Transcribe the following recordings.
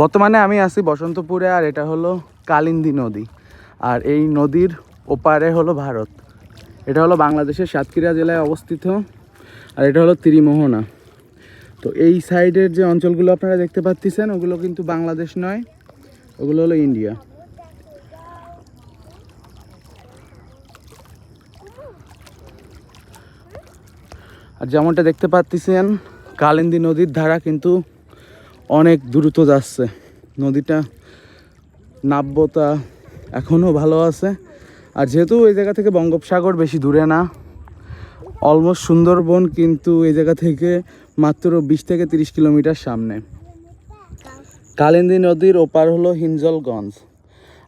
বর্তমানে আমি আছি বসন্তপুরে, আর এটা হলো কালিন্দী নদী। আর এই নদীর ওপারে হলো ভারত। এটা হলো বাংলাদেশের সাতক্ষীরা জেলায় অবস্থিত, আর এটা হলো ত্রিমোহনা। তো এই সাইডের যে অঞ্চলগুলো আপনারা দেখতে পাচ্ছেন, ওগুলো কিন্তু বাংলাদেশ নয়, ওগুলো হলো ইন্ডিয়া। আর যেমনটা দেখতে পাচ্ছেন, কালিন্দী নদীর ধারা কিন্তু অনেক দ্রুত যাচ্ছে। নদীটা নাব্যতা এখনও ভালো আছে। আর যেহেতু এই জায়গা থেকে বঙ্গোপসাগর বেশি দূরে না, অলমোস্ট সুন্দরবন কিন্তু এই জায়গা থেকে মাত্র বিশ থেকে তিরিশ কিলোমিটার সামনে। কালিন্দী নদীর ওপার হলো হিঞ্জলগঞ্জ।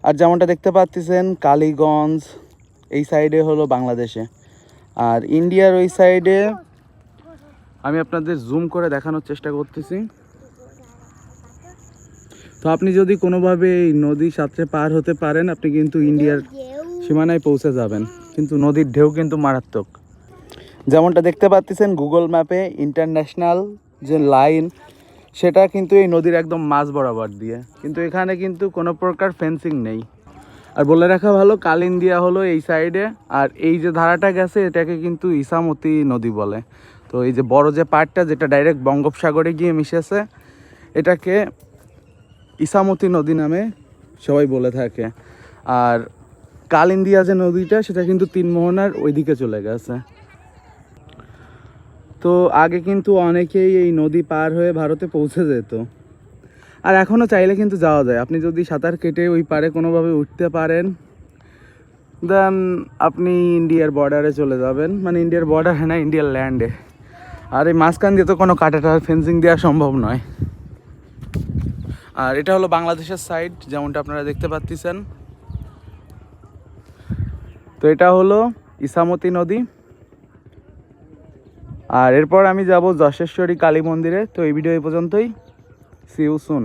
আর যেমনটা দেখতে পাচ্ছেন, কালীগঞ্জ এই সাইডে হলো বাংলাদেশে। আর ইন্ডিয়ার ওই সাইডে আমি আপনাদের জুম করে দেখানোর চেষ্টা করতেছি। তো আপনি যদি কোনোভাবে এই নদী সাঁতরে পার হতে পারেন, আপনি কিন্তু ইন্ডিয়ার সীমানায় পৌঁছে যাবেন। কিন্তু নদীর ঢেউ কিন্তু মারাত্মক। যেমনটা দেখতে পাচ্ছেন, গুগল ম্যাপে ইন্টারন্যাশনাল যে লাইন, সেটা কিন্তু এই নদীর একদম মাঝ বরাবর দিয়ে। কিন্তু এখানে কিন্তু কোনো প্রকার ফেন্সিং নেই। আর বলে রাখা ভালো কালিন্দিয়া হলো এই সাইডে, আর এই যে ধারাটা গেছে, এটাকে কিন্তু ইসামতি নদী বলে। তো এই যে বড় যে পার্টটা যেটা ডাইরেক্ট বঙ্গোপসাগরে গিয়ে মিশেছে, এটাকে ইসামতি নদী নামে সবাই বলে থাকে। আর কালিন্দিয়া যে নদীটা, সেটা কিন্তু তিনমোহনার ওইদিকে চলে গেছে। তো আগে কিন্তু অনেকেই এই নদী পার হয়ে ভারতে পৌঁছে যেত। আর এখনও চাইলে কিন্তু যাওয়া যায়। আপনি যদি সাঁতার কেটে ওই পারে কোনোভাবে উঠতে পারেন দেন আপনি ইন্ডিয়ার বর্ডারে চলে যাবেন। মানে ইন্ডিয়ার বর্ডারে না, ইন্ডিয়ার ল্যান্ডে আর এই মাঝখান দিয়ে তো কোনো কাটাটার ফেন্সিং দেওয়া সম্ভব নয়। আর এটা হলো বাংলাদেশের সাইড যেমনটা আপনারা দেখতে পাচ্ছেন। তো এটা হলো ইসামতি নদী। আর এরপর আমি যাব যশেশ্বরী কালী মন্দিরে। তো এই ভিডিও এই পর্যন্তই। C you soon